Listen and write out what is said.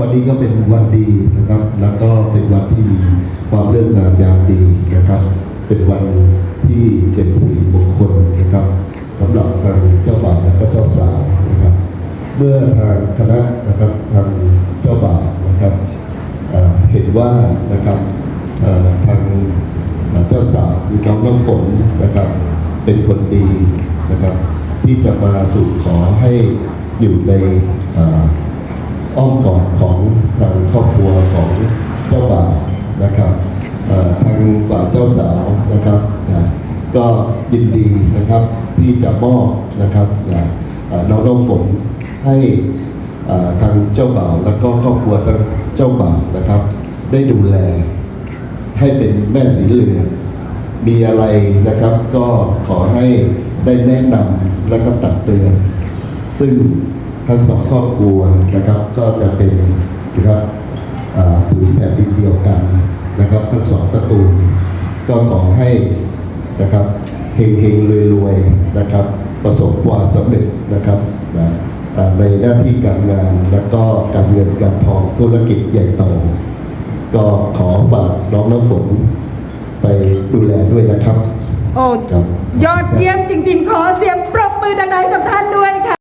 วันนี้ก็เป็นวันดีนะครับ แล้วก็เป็นวันที่มีความเรื่องงามยามดีนะครับ เป็นวันที่เป็นสิริมงคลนะครับสำหรับทางเจ้าบ่าวและก็เจ้าสาวนะครับ เมื่อทางคณะนะครับทางเจ้าบ่าวนะครับเห็นว่านะครับทางเจ้าสาวคือน้องน้ำฝนนะครับ เป็นคนดีนะครับ ที่จะมาสู่ขอให้อยู่ใน อ้อมกอดของทางครอบครัวของเจ้าบ่าวนะครับทางบ่าวเจ้าสาวนะครับนะก็ยินดีนะครับที่จะมอบนะครับนะน้องน้องฝนให้ทางเจ้าบ่าวแล้วก็ครอบครัวทางเจ้าบ่าวนะครับ ได้ดูแลให้เป็นแม่สีเหลืองมีอะไรนะครับ ก็ขอให้ได้แนะนำและก็ตักเตือน ซึ่ง ทั้งสองครอบครัวนะครับก็จะเป็นนะครับอ่าผืนแผ่นดินเดียวกันนะครับ ทั้งสองตระกูลก็ขอให้นะครับเฮงเฮงรวยรวยๆนะครับ ประสบความสำเร็จนะครับนะอ่าในหน้าที่การงานและก็การเงินการทองธุรกิจใหญ่โตก็ขอฝากน้องน้ำฝนไปดูแลด้วยนะครับ โอ้ครับยอดเยี่ยมจริง ๆ ขอเสียง